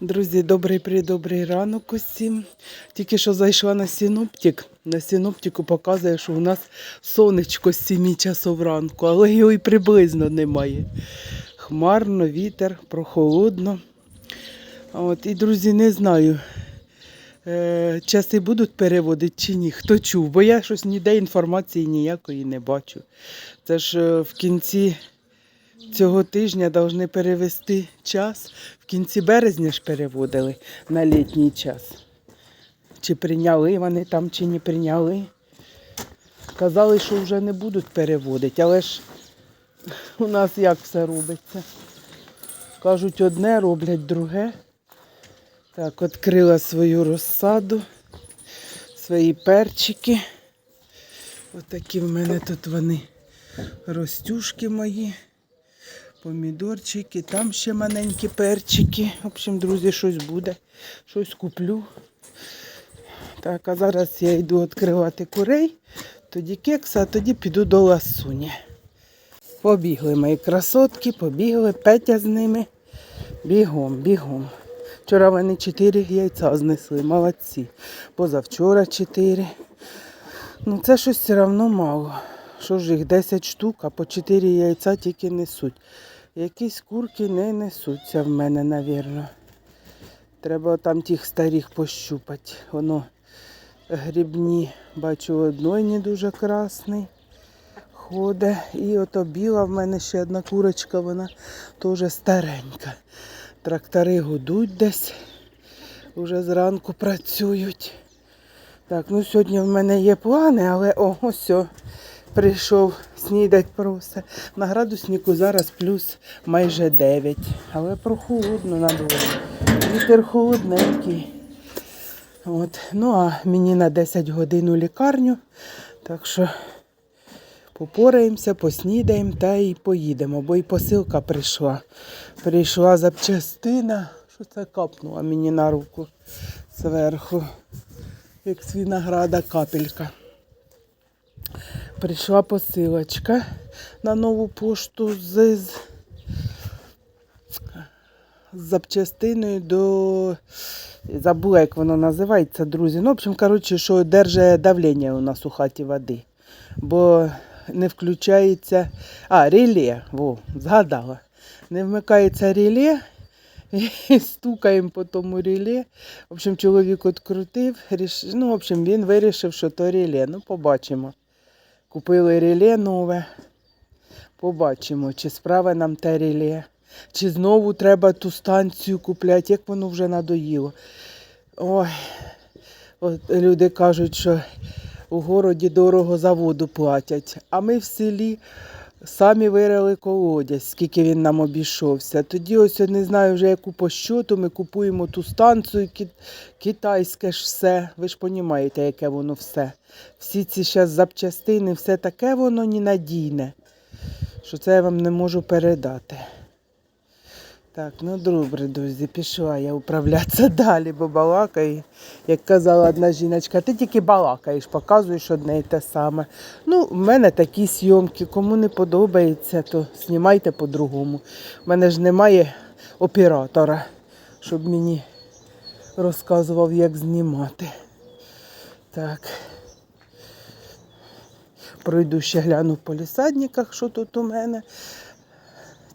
Друзі, добрий придобрий ранок усім. Тільки що зайшла на синоптик. На синоптику показує, що у нас сонечко з 7 часов ранку, але його і приблизно немає. Хмарно, вітер, прохолодно. От, і, друзі, не знаю, е, часи будуть переводити чи ні. Хто чув, бо я щось ніде інформації ніякої не бачу. Це ж е, в кінці цього тижня повинні перевести час. В кінці березня ж переводили на літній час. Чи прийняли вони там, чи не прийняли. Казали, що вже не будуть переводити, але ж у нас як все робиться. Кажуть, одне роблять друге. Так, відкрила свою розсаду, свої перчики. Отакі в мене тут вони ростюшки мої помідорчики, там ще маленькі перчики. В общем, друзі, щось буде. Щось куплю. Так, а зараз я йду відкривати курей, тоді кекса, а тоді піду до ласуні. Побігли мої красотки, побігли, Петя з ними. Бігом, бігом. Вчора вони 4 яйця знесли, молодці. Позавчора 4. Ну це щось все одно мало. Що ж їх 10 штук, а по 4 яйця тільки несуть. Якісь курки не несуться в мене, навірно. Треба там тих старих пощупати. Воно грібні, бачу, одной не дуже красний. Ходить. І ото біла в мене ще одна курочка, вона теж старенька. Трактори гудуть десь, уже зранку працюють. Так, ну сьогодні в мене є плани, але о, ось о, прийшов снідать просто. На градуснику зараз плюс майже 9. Але прохолодно на дворі. Вітер холодненький. От. Ну а мені на 10 годин у лікарню. Так що попораємося, поснідаємо та й поїдемо, бо і посилка прийшла. Прийшла запчастина. Що це капнула мені на руку зверху як з винограда капелька. Прийшла посилочка на нову пошту з, з, запчастиною до. Забула, як воно називається, друзі. Ну, в общем, коротше, що держить давлення у нас у хаті води. Бо не включається. А, реле, во, згадала. Не вмикається реле, і стукаємо по тому реле. В общем, чоловік відкрутив, ну, в общем, він вирішив, що то реле. Ну, побачимо. Купили реле нове. Побачимо, чи справа нам те реле, чи знову треба ту станцію купляти, як воно вже надоїло. Ой, от люди кажуть, що у городі дорого за воду платять, а ми в селі самі вирили колодязь, скільки він нам обійшовся. Тоді ось я не знаю вже яку по щоту, ми купуємо ту станцію ки- китайське ж все. Ви ж розумієте, яке воно все. Всі ці зараз запчастини, все таке воно ненадійне, що це я вам не можу передати. Так, ну добре, друзі, пішла я управлятися далі, бо балакаю. Як казала одна жіночка, ти тільки балакаєш, показуєш одне і те саме. Ну, в мене такі зйомки, кому не подобається, то знімайте по-другому. У мене ж немає оператора, щоб мені розказував, як знімати. Так. Пройду ще гляну в полісадниках, що тут у мене.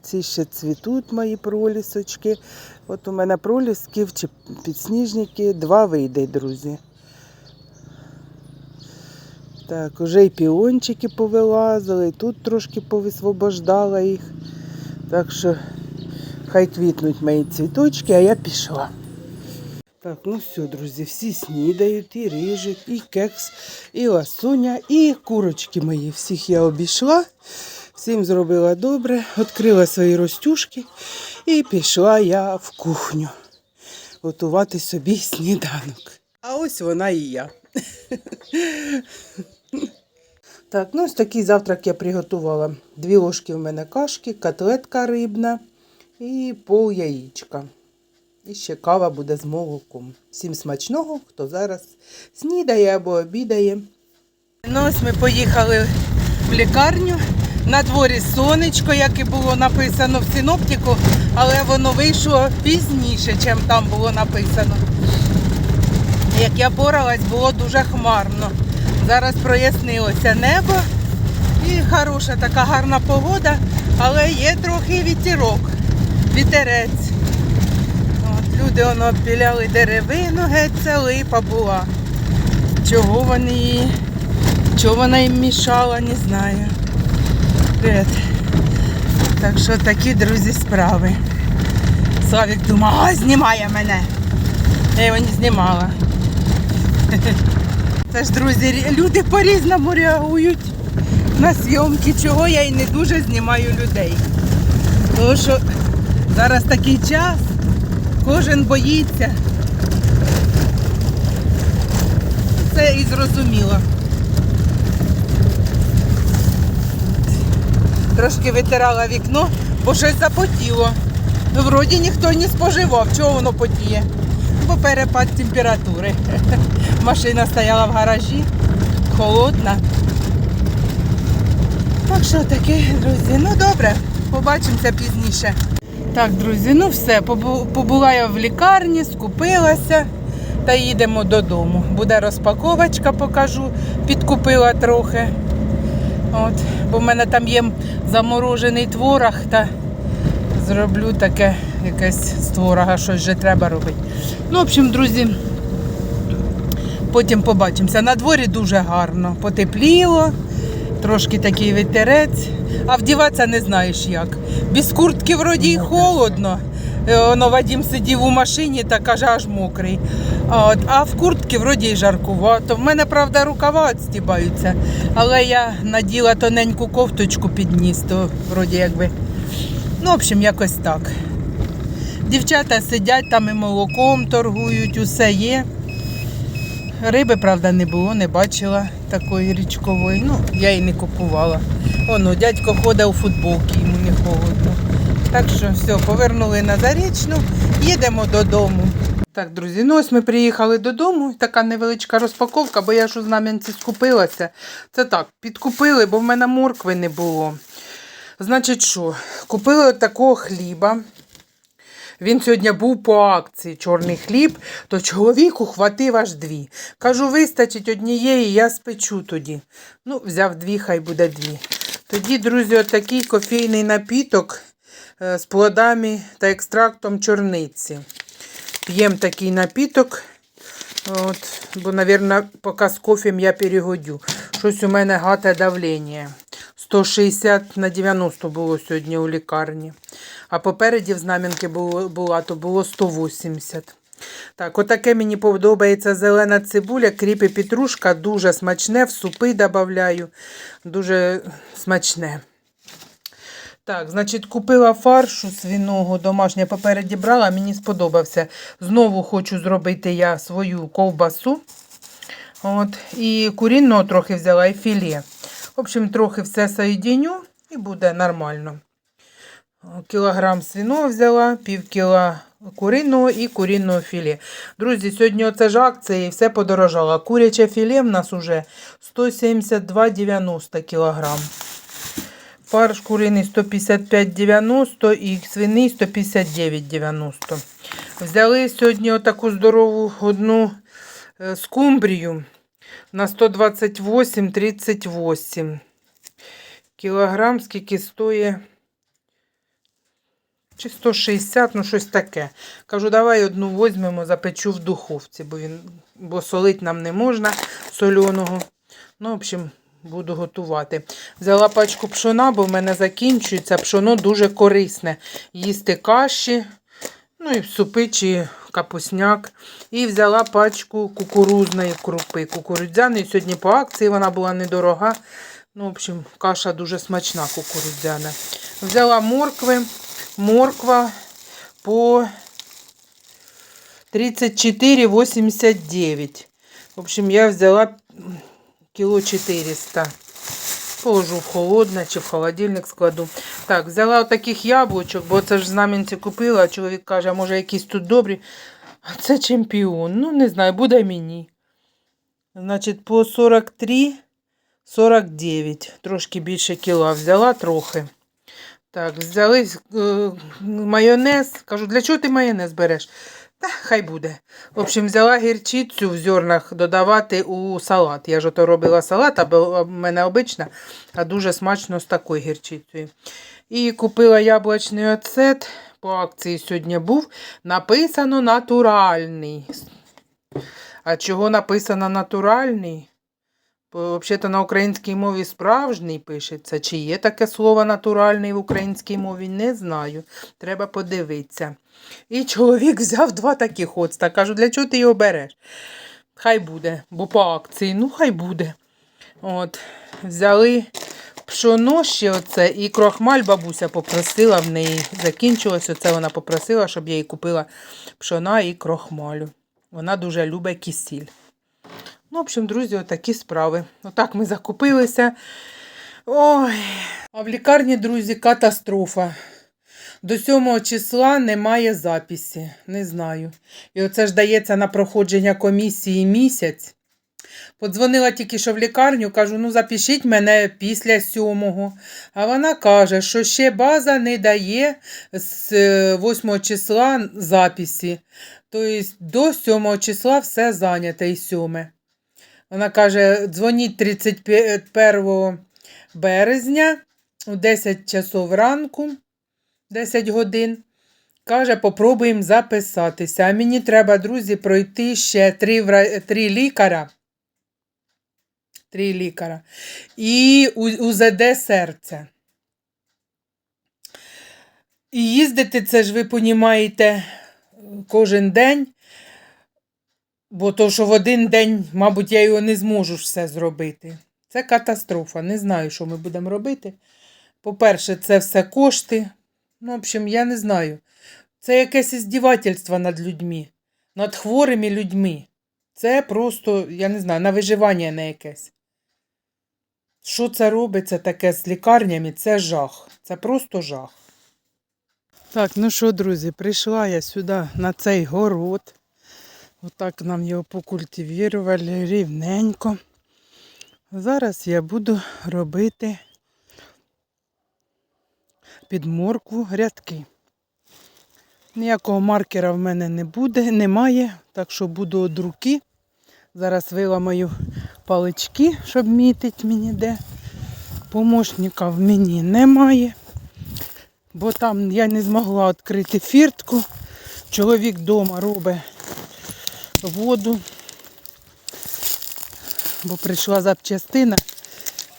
Ці ще цвітуть мої пролісочки. От у мене пролісків чи підсніжники два вийде, друзі. Так, уже і піончики повилазили, і тут трошки повисвобождала їх. Так що хай квітнуть мої цвіточки, а я пішла. Так, ну все, друзі, всі снідають, і рижик, і кекс, і ласуня, і курочки мої. Всіх я обійшла. Всім зробила добре, відкрила свої ростюшки і пішла я в кухню готувати собі сніданок. А ось вона і я. Так, ну ось такий завтрак я приготувала. Дві ложки в мене кашки, котлетка рибна і пол яєчка. І ще кава буде з молоком. Всім смачного, хто зараз снідає або обідає. Ну, ось ми поїхали в лікарню. На дворі сонечко, як і було написано в синоптику, але воно вийшло пізніше, ніж там було написано. Як я боролась, було дуже хмарно. Зараз прояснилося небо і хороша така гарна погода, але є трохи вітерок, вітерець. От, люди воно обпіляли деревину, геть це липа була. Чого вони чого вона їм мішала, не знаю. Привіт. Так що такі, друзі, справи. Славік думав, а знімає мене. Я його не знімала. Це ж, друзі, люди по-різному реагують на зйомки, чого я і не дуже знімаю людей. Тому що зараз такий час, кожен боїться. Це і зрозуміло. Трошки витирала вікно, бо щось запотіло. Ну, вроді ніхто не споживав, чого воно потіє. Бо перепад температури. Машина стояла в гаражі, холодна. Так що таке, друзі. Ну добре, побачимося пізніше. Так, друзі, ну все, побула я в лікарні, скупилася та їдемо додому. Буде розпаковочка, покажу, підкупила трохи. От, бо в мене там є заморожений творог та зроблю таке якесь з творога, щось вже треба робити. Ну, в общем, друзі, потім побачимося. На дворі дуже гарно, потепліло, трошки такий вітерець, а вдіватися не знаєш як. Без куртки вроді й холодно. Е, Воно Вадим сидів у машині та каже, аж мокрий. А, от, а в куртці вроді й жаркувато. В мене, правда, рукава відстібаються, але я наділа тоненьку кофточку під ніс, то вроді якби. Ну, в общем, якось так. Дівчата сидять там і молоком торгують, усе є. Риби, правда, не було, не бачила такої річкової. Ну, я її не купувала. Воно, дядько ходить у футболці, йому не холодно. Так що все, повернули на зарічну, їдемо додому. Так, друзі, ну ось ми приїхали додому. Така невеличка розпаковка, бо я ж у знам'янці скупилася. Це так, підкупили, бо в мене моркви не було. Значить, що? Купили такого хліба. Він сьогодні був по акції чорний хліб, то чоловіку хватив аж дві. Кажу, вистачить однієї, я спечу тоді. Ну, взяв дві, хай буде дві. Тоді, друзі, отакий кофейний напіток е, з плодами та екстрактом чорниці. П'ємо такий напіток. От, бо, мабуть, поки з кофем я перегодю. Щось у мене гате давлення. 160 на 90 було сьогодні у лікарні. А попереді в знам'янки було, була, то було 180. Так, отаке мені подобається зелена цибуля, кріп і петрушка, дуже смачне, в супи додаю. Дуже смачне. Так, значить, купила фаршу свиного домашнього, попереді брала, мені сподобався. Знову хочу зробити я свою ковбасу. От, і курінного трохи взяла, і філе. В общем, трохи все соєдиню і буде нормально. Кілограм свиного взяла, пів кіла куриного і курінного філе. Друзі, сьогодні оце ж акція і все подорожало. Куряче філе в нас уже 172,90 кілограм. Фарш куриний 155,90 і свиний 159,90. Взяли сьогодні отаку здорову одну е, скумбрію на 128,38 кілограм, скільки стоїть. Чи 160, ну щось таке. Кажу, давай одну візьмемо, запечу в духовці, бо він бо солить нам не можна сольоного. Ну, в общем, буду готувати. Взяла пачку пшона, бо в мене закінчується. Пшоно дуже корисне. Їсти каші, ну і супи чи капусняк. І взяла пачку кукурузної крупи. Кукурудзяної. Сьогодні по акції вона була недорога. Ну, в общем, каша дуже смачна кукурудзяна. Взяла моркви. Морква по 34,89. В общем, я взяла кіло 400. Положу в холодне чи в холодильник складу. Так, взяла отаких яблучок, бо це ж знам'янці купила, а чоловік каже, а може якісь тут добрі. А це чемпіон. Ну, не знаю, буде мені. Значить, по 43, 49. Трошки більше кіла взяла трохи. Так, взяли е, майонез. Кажу, для чого ти майонез береш? Та хай буде. В общем, взяла гірчицю в зернах додавати у салат. Я ж ото робила салат, або в мене обична, а дуже смачно з такою гірчицею. І купила яблучний оцет. По акції сьогодні був. Написано натуральний. А чого написано натуральний? Бо, Взагалі на українській мові справжній пишеться. Чи є таке слово натуральний в українській мові? Не знаю. Треба подивитися. І чоловік взяв два таких оцта. Кажу, для чого ти його береш? Хай буде, бо по акції, ну хай буде. От, взяли пшоно ще оце, і крохмаль бабуся попросила в неї. Закінчилось оце, вона попросила, щоб я їй купила пшона і крохмалю. Вона дуже любить кисіль. Ну, в общем, друзі, отакі справи. Отак ми закупилися. Ой. А в лікарні, друзі, катастрофа. До 7 числа немає записі. Не знаю. І оце ж дається на проходження комісії місяць. Подзвонила тільки що в лікарню, кажу, ну запишіть мене після 7. А вона каже, що ще база не дає з е, 8 числа записі. Тобто до 7 числа все зайняте і 7. Вона каже, дзвоніть 31 березня у 10 часов ранку, 10 годин. Каже, попробуємо записатися. А мені треба, друзі, пройти ще три, три лікаря. Три лікаря. І УЗД серця. І їздити це ж ви понімаєте кожен день. Бо то, що в один день, мабуть, я його не зможу все зробити. Це катастрофа. Не знаю, що ми будемо робити. По-перше, це все кошти. Ну, в общем, я не знаю. Це якесь іздівательство над людьми, над хворими людьми. Це просто, я не знаю, на виживання не якесь. Що це робиться таке з лікарнями? Це жах. Це просто жах. Так, ну що, друзі, прийшла я сюди на цей город. Отак нам його покультивірували рівненько. Зараз я буду робити під моркву рядки. Ніякого маркера в мене не буде, немає, так що буду від руки. Зараз виламаю палички, щоб мітить мені де. Помощника в мені немає, бо там я не змогла відкрити фіртку. Чоловік вдома робить воду, бо прийшла запчастина,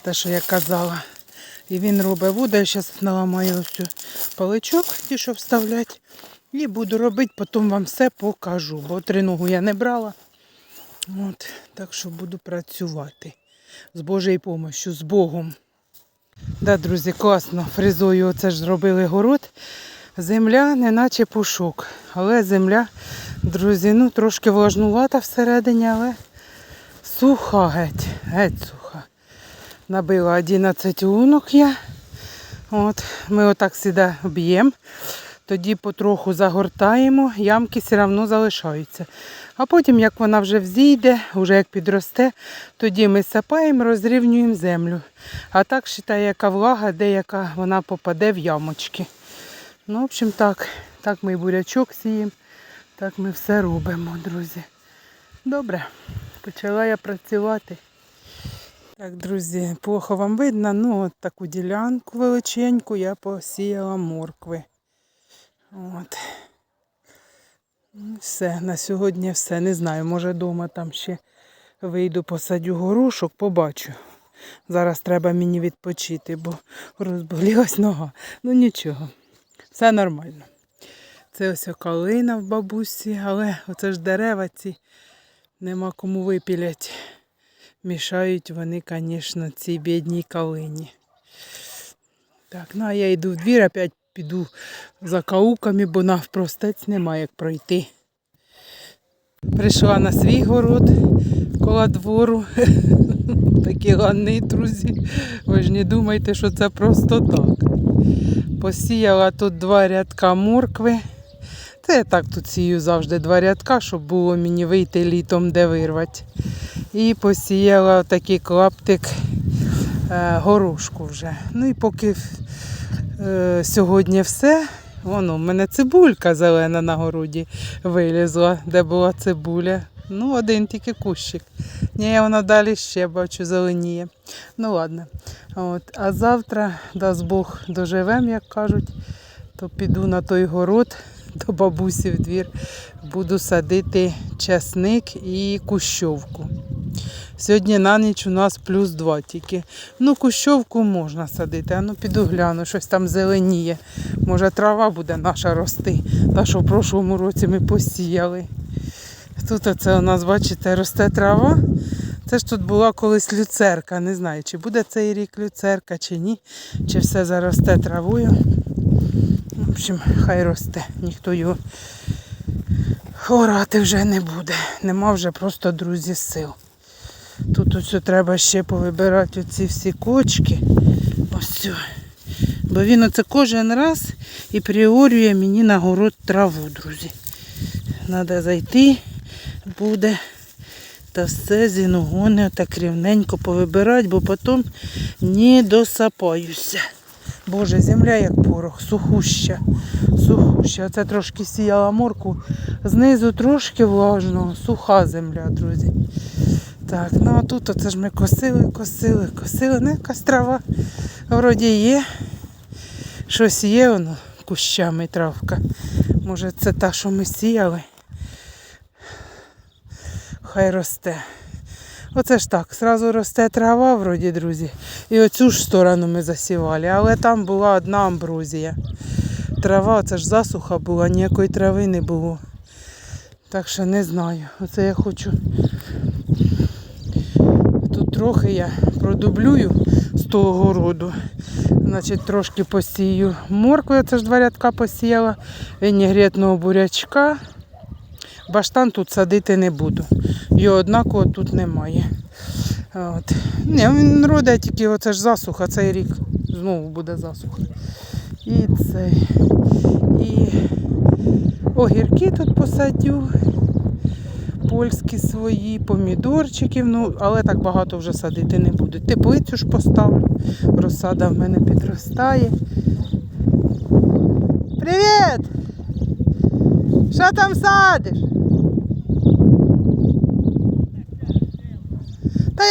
те, що я казала. І він робить воду, я зараз наламаю ось паличок, ті, що вставлять. І буду робити, потім вам все покажу. Бо триногу я не брала. От, так що буду працювати з Божою допомогою, з Богом. Да, друзі, класно. Фрезою оце ж зробили город. Земля неначе пушок. Але земля, друзі, ну трошки влажнувата всередині, але суха геть. Геть суха. Набила 11 лунок я. От, ми отак сюди б'ємо. Тоді потроху загортаємо, ямки все одно залишаються. А потім, як вона вже взійде, вже як підросте, тоді ми сапаємо, розрівнюємо землю. А так вважає, яка влага, деяка вона попаде в ямочки. Ну, в общем, так. Так ми бурячок сіємо, так ми все робимо, друзі. Добре, почала я працювати. Так, друзі, плохо вам видно, ну от таку ділянку величеньку я посіяла моркви. От. Все, на сьогодні все. Не знаю, може вдома там ще вийду, посадю горошок, побачу. Зараз треба мені відпочити, бо розболілась нога. Ну нічого, все нормально. Це ось калина в бабусі, але оце ж дерева ці нема кому випілять. Мішають вони, звісно, цій бідній калині. Так, ну а я йду в двір, опять піду за кауками, бо навпростець немає як пройти. Прийшла на свій город коло двору. Такі лани, друзі. Ви ж не думайте, що це просто так. Посіяла тут два рядка моркви. Це я так тут сію завжди два рядка, щоб було мені вийти літом де вирвати. І посіяла такий клаптик е, горошку вже. Ну і поки е, сьогодні все. Воно, в мене цибулька зелена на городі вилізла, де була цибуля. Ну, один тільки кущик. Ні, вона далі ще бачу зеленіє. Ну ладно. От. А завтра, дасть Бог, доживем, як кажуть, то піду на той город до бабусі в двір, буду садити часник і кущовку. Сьогодні на ніч у нас плюс 2 тільки. Ну, кущовку можна садити, а ну піду гляну, щось там зеленіє. Може, трава буде наша рости. Та, що в прошлому році ми посіяли. Тут оце у нас, бачите, росте трава. Це ж тут була колись люцерка. Не знаю, чи буде цей рік люцерка, чи ні. Чи все заросте травою. Общем, хай росте. Ніхто його орати вже не буде. Нема вже просто друзі сил. Тут ось треба ще повибирати оці всі кочки. Ось. Бо він оце кожен раз і приорює мені на город траву, друзі. Треба зайти буде та все зі ногони так рівненько повибирати, бо потім не досапаюся. Боже, земля як порох, сухуща, сухуща. Це трошки сіяла морку. Знизу трошки влажно, суха земля, друзі. Так, ну а тут оце ж ми косили, косили, косили. Ну, якась трава вроді є. Щось є воно кущами травка. Може це та, що ми сіяли. Хай росте. Оце ж так, зразу росте трава, вроді, друзі. І оцю ж сторону ми засівали, але там була одна амброзія. Трава, це ж засуха була, ніякої трави не було. Так що не знаю. Оце я хочу. Тут трохи я продублюю з того городу. Значить, трошки посію моркви, це ж два рядка посіяла, вінігретного бурячка. Баштан тут садити не буду. Його однаково тут немає. От. Ні, він роде тільки оце ж засуха, цей рік знову буде засуха. І цей. І огірки тут посадю. Польські свої, помідорчиків, ну, але так багато вже садити не буду. Теплицю ж поставлю. Розсада в мене підростає. Привіт! Що там садиш?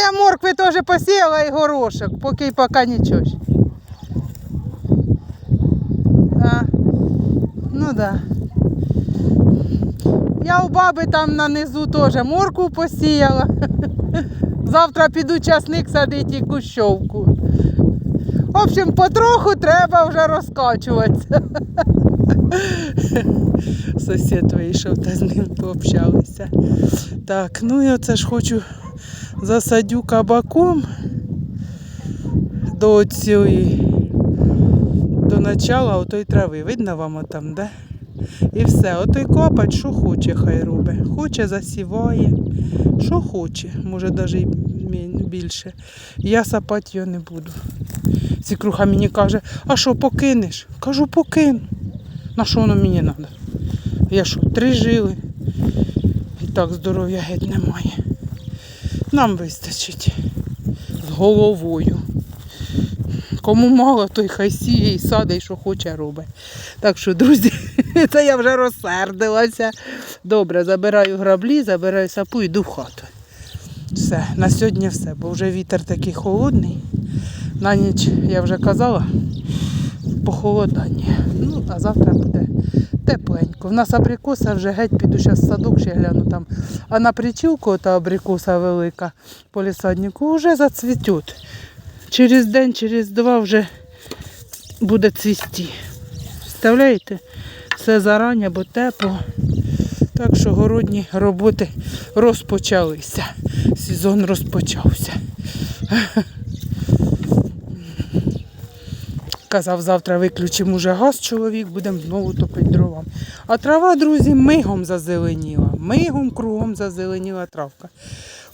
Я моркви теж посіяла і горошок, поки поки нічого. А, ну да. Я у баби там нанизу теж морку посіяла. Завтра піду часник садити кущовку. В общем, потроху треба вже розкачуватися. Сусід вийшов та з ним пообщалися. Так, ну і оце ж хочу засадю кабаком до цієї до начала отої трави. Видно вам отам, да? І все, отой копать, що хоче, хай робить. Хоче, засіває, що хоче, може навіть більше. Я сапати його не буду. Свікруха мені каже, а що покинеш? Кажу, покину. На що воно мені треба? Я що, три жили? І так здоров'я геть немає. Нам вистачить з головою. Кому мало, той хай сіє і садить, що хоче робить. Так що, друзі, це я вже розсердилася. Добре, забираю граблі, забираю сапу йду в хату. Все, на сьогодні все, бо вже вітер такий холодний. На ніч, я вже казала, похолодання. Ну, а завтра буде тепленько. В нас абрикоса вже геть піду зараз в садок ще гляну там. А на причілку та абрикоса велика по лісаднику вже зацвітуть. Через день, через два вже буде цвісти. Представляєте? Все зарані, бо тепло. Так що городні роботи розпочалися. Сезон розпочався. Казав, завтра виключимо уже газ, чоловік, будемо знову топити дровам. А трава, друзі, мигом зазеленіла. Мигом кругом зазеленіла травка.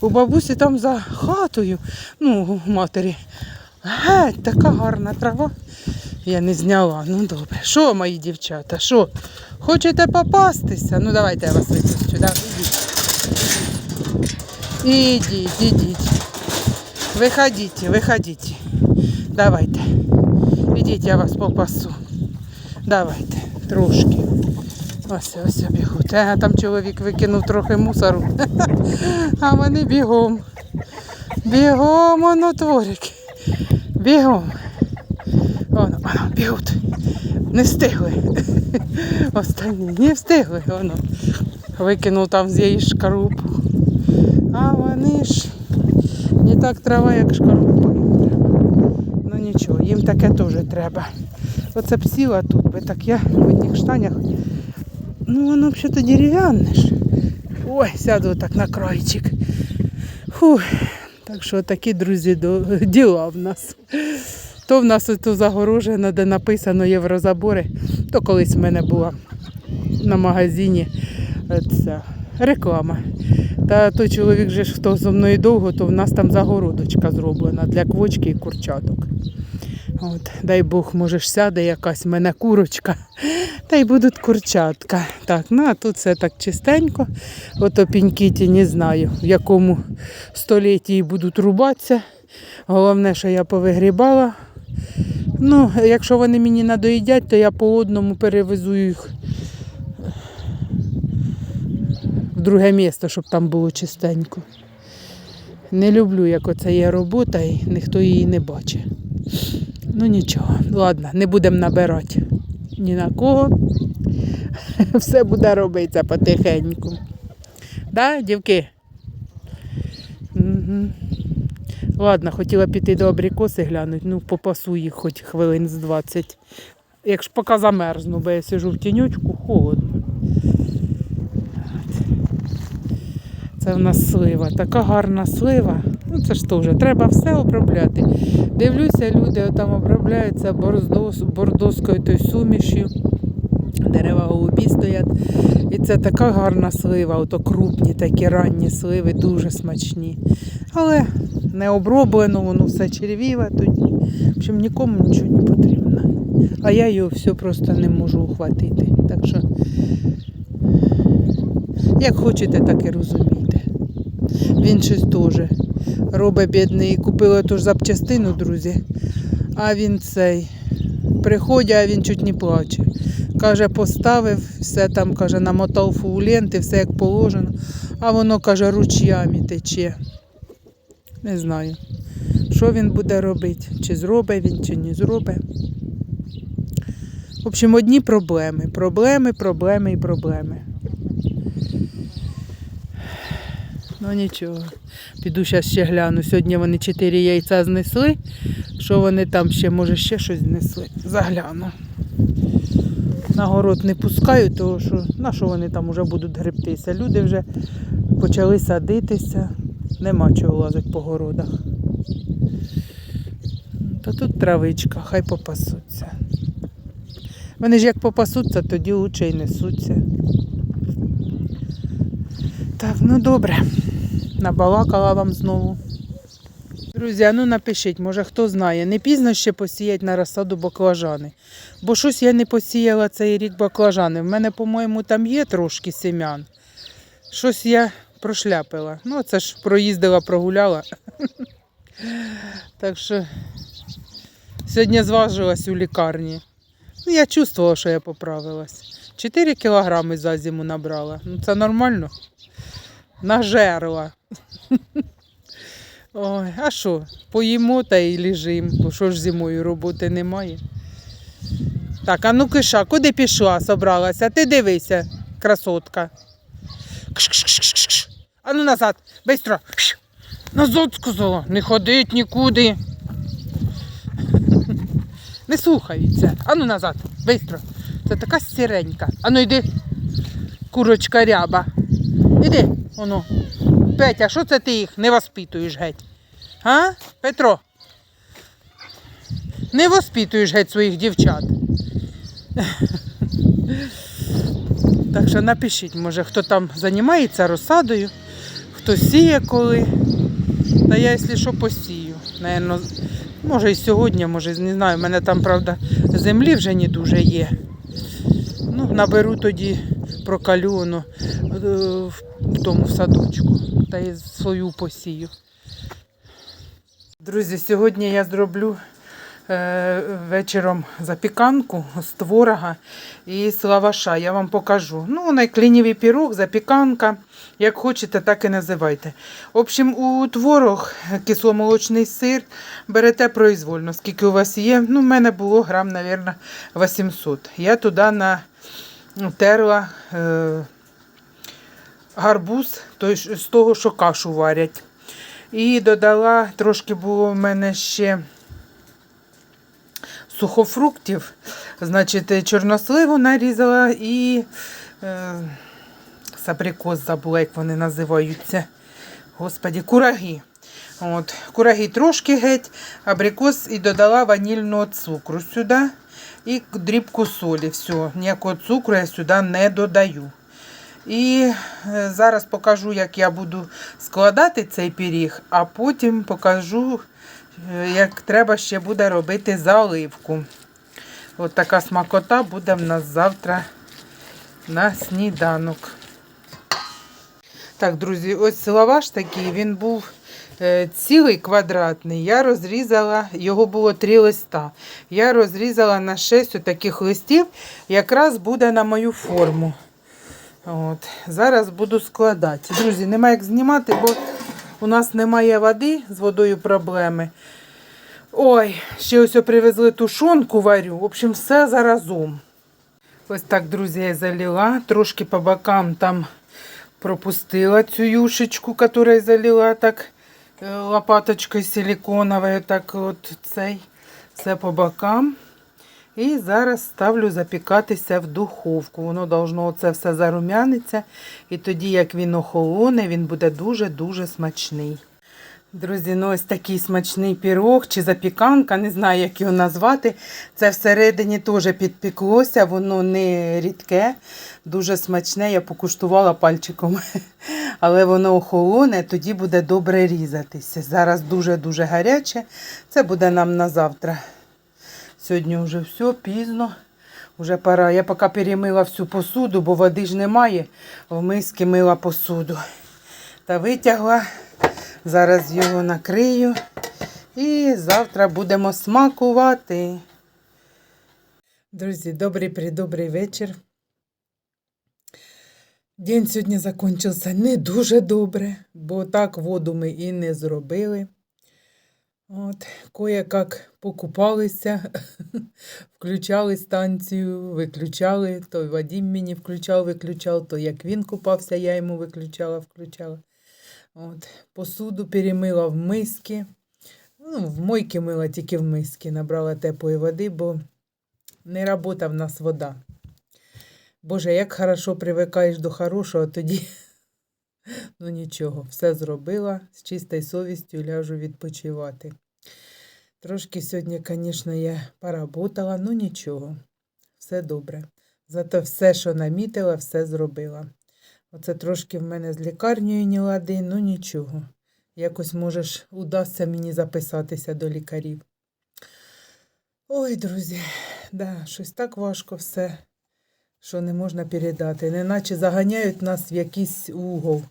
У бабусі там за хатою, ну, у матері, геть, така гарна трава. Я не зняла. Ну добре. Що, мої дівчата? Що? Хочете попастися? Ну давайте я вас випущу. Да? Ідіть, ідіть. Виходіть, виходіть. Давайте. Ідіть, я вас попасу. Давайте, трошки. Ось ось бігуть. А там чоловік викинув трохи мусору. А вони бігом. Бігом, воно творики. Бігом. Воно, воно, бігуть. Не встигли. Останні не встигли. Воно. Викинув там з її шкарупу. А вони ж не так трава, як шкарупа їм треба. Ну нічого, їм таке теж треба. Оце б сіла тут би, так я в одних штанях. Ну воно взагалі дерев'яне ж. Ой, сяду так на крайчик. Фух. Так що такі, друзі, діла в нас. То в нас тут загорожено, де написано єврозабори, то колись в мене була на магазині е, ця реклама. Та той чоловік же хто зо мною довго, то в нас там загородочка зроблена для квочки і курчаток. От, дай Бог, може ж сяде якась в мене курочка, та й будуть курчатка. Так, ну а тут все так чистенько. Ото пінькіті не знаю, в якому столітті будуть рубатися. Головне, що я повигрібала. Ну, якщо вони мені надоїдять, то я по одному перевезу їх в друге місто, щоб там було чистенько. Не люблю, як оце є робота, і ніхто її не бачить. Ну нічого, ладно, не будемо набирати ні на кого. Все буде робитися потихеньку. Да, дівки? Угу. Ладно, хотіла піти до абрикоси глянути, ну попасу їх хоч хвилин з 20. Якщо поки замерзну, бо я сижу в тінючку, холодно. Це в нас слива. Така гарна слива. Ну це ж теж, треба все обробляти. Дивлюся, люди там обробляються бордос, бордоською той сумішю. Дерева голубі стоять. І це така гарна слива, ото крупні такі ранні сливи, дуже смачні. Але не оброблено, воно все червіве тоді. В общем, нікому нічого не потрібно. А я його все просто не можу ухватити. Так що, як хочете, так і розумійте. Він щось теж робить бідний. Купила ту ж запчастину, друзі. А він цей приходить, а він чуть не плаче. Каже, поставив, все там, каже, намотав фууленти, все як положено. А воно, каже, ручями тече. Не знаю, що він буде робити, чи зробить він, чи не зробить. В общем, одні проблеми. Проблеми, проблеми і проблеми. Ну нічого. Піду зараз ще гляну. Сьогодні вони 4 яйця знесли. Що вони там ще, може, ще щось знесли. Загляну. На город не пускаю, тому що на що вони там вже будуть гребтися. Люди вже почали садитися. Нема чого лазити по городах. Та тут травичка, хай попасуться. Вони ж як попасуться, тоді лучше й несуться. Так, ну добре. Набалакала вам знову. Друзі, ну напишіть, може хто знає, не пізно ще посіять на розсаду баклажани. Бо щось я не посіяла цей рік баклажани. В мене, по-моєму, там є трошки семян. Щось я прошляпила. Ну, це ж проїздила, прогуляла. Так що сьогодні зважилась у лікарні. Ну, я чувствувала, що я поправилась. 4 кілограми за зиму набрала. Ну, це нормально. Нажерла. Ой, а що, поїмо та й лежимо, бо що ж зимою роботи немає. Так, а ну киша, куди пішла, собралася? Ти дивися, красотка. А ну назад, бистро. Назад сказала, не ходить нікуди. Не слухаються. А ну назад, бистро. Це така сіренька. А ну йди, курочка ряба. Іди, воно. Петя, що це ти їх не воспитуєш геть? А? Петро? Не воспитуєш геть своїх дівчат. Так що напишіть, може, хто там займається розсадою, хто сіє коли. Та я, якщо що, посію. Наверно, може і сьогодні, може, не знаю, в мене там, правда, землі вже не дуже є. Ну, наберу тоді прокалю воно е, в тому садочку та й свою посію. Друзі, сьогодні я зроблю е, вечором запіканку з творога і з лаваша. Я вам покажу. Ну, найклінівий пірог, запіканка. Як хочете, так і називайте. В общем, у творог кисломолочний сир берете произвольно, скільки у вас є. Ну, в мене було грам, мабуть, 800. Я туди натерла е, гарбуз той, з того, що кашу варять. І додала, трошки було в мене ще сухофруктів. Значить, чорносливу нарізала і е, забула, як вони називаються. Господі, кураги. От, кураги трошки геть, абрикос і додала ванільного цукру сюди і дрібку солі. Все, ніякого цукру я сюди не додаю. І е, зараз покажу, як я буду складати цей пиріг, а потім покажу, е, як треба ще буде робити заливку. От така смакота буде в нас завтра на сніданок. Так, друзі, ось лаваш такий, він був цілий квадратний. Я розрізала, його було три листа. Я розрізала на 6 таких листів, якраз буде на мою форму. От. Зараз буду складати. Друзі, нема як знімати, бо у нас немає води, з водою проблеми. Ой, ще ось привезли тушонку варю. В общем, все заразом. Ось так, друзі, я залила. Трошки по бокам там пропустила цю юшечку, яку залила так е, лопаточкою силиконовою. Так от цей. Все по бокам. І зараз ставлю запікатися в духовку. Воно должно оце все зарум'яниться. І тоді, як він охолоне, він буде дуже-дуже смачний. Друзі, ну ось такий смачний пірог чи запіканка, не знаю, як його назвати. Це всередині теж підпеклося, воно не рідке, дуже смачне. Я покуштувала пальчиком. Але воно охолоне, тоді буде добре різатися. Зараз дуже-дуже гаряче. Це буде нам на завтра. Сьогодні вже все, пізно. Вже пора. Я поки перемила всю посуду, бо води ж немає. В миски мила посуду. Та витягла. Зараз його накрию. І завтра будемо смакувати. Друзі, добрий придобрий вечір. День сьогодні закінчився не дуже добре, бо так воду ми і не зробили. От, кое-як покупалися, включали станцію, виключали. То Вадим мені включав, виключав, то як він купався, я йому виключала, включала. От, посуду перемила в миски. Ну, в мойки мила тільки в миски, набрала теплої води, бо не робота в нас вода. Боже, як хорошо привикаєш до хорошого, тоді ну нічого, все зробила з чистою совістю ляжу відпочивати. Трошки сьогодні, звісно, я поработала, ну нічого, все добре. Зато все, що намітила, все зробила. Оце трошки в мене з лікарнею не лади, ну нічого. Якось, можеш, удасться мені записатися до лікарів. Ой, друзі, да, щось так важко все, що не можна передати. Неначе заганяють нас в якийсь угол,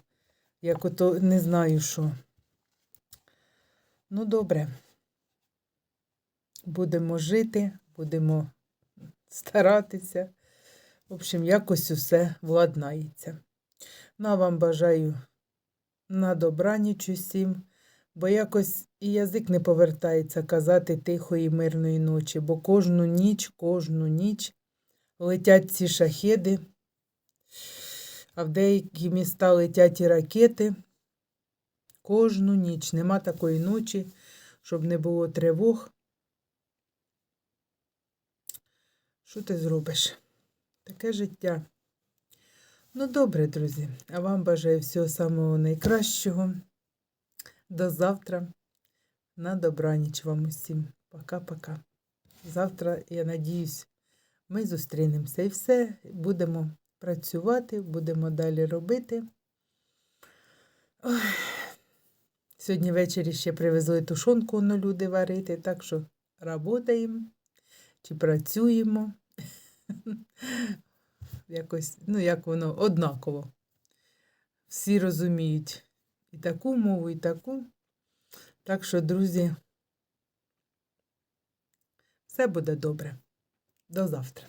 як ото не знаю що. Ну, добре. Будемо жити, будемо старатися. В общем, якось усе владнається. Ну, а вам бажаю на добраніч усім, бо якось і язик не повертається казати тихої мирної ночі, бо кожну ніч, кожну ніч летять ці шахеди, а в деякі міста летять і ракети. Кожну ніч нема такої ночі, щоб не було тривог. Що ти зробиш? Таке життя. Ну, добре, друзі. А вам бажаю всього самого найкращого. До завтра. На добраніч вам усім. Пока-пока. Завтра, я надіюсь, ми зустрінемося і все. Будемо працювати, будемо далі робити. Ой. Сьогодні ввечері ще привезли тушонку на люди варити, так що работаємо чи працюємо. Якось, ну, як воно, однаково. Всі розуміють і таку мову, і таку. Так що, друзі, Все буде добре. До завтра.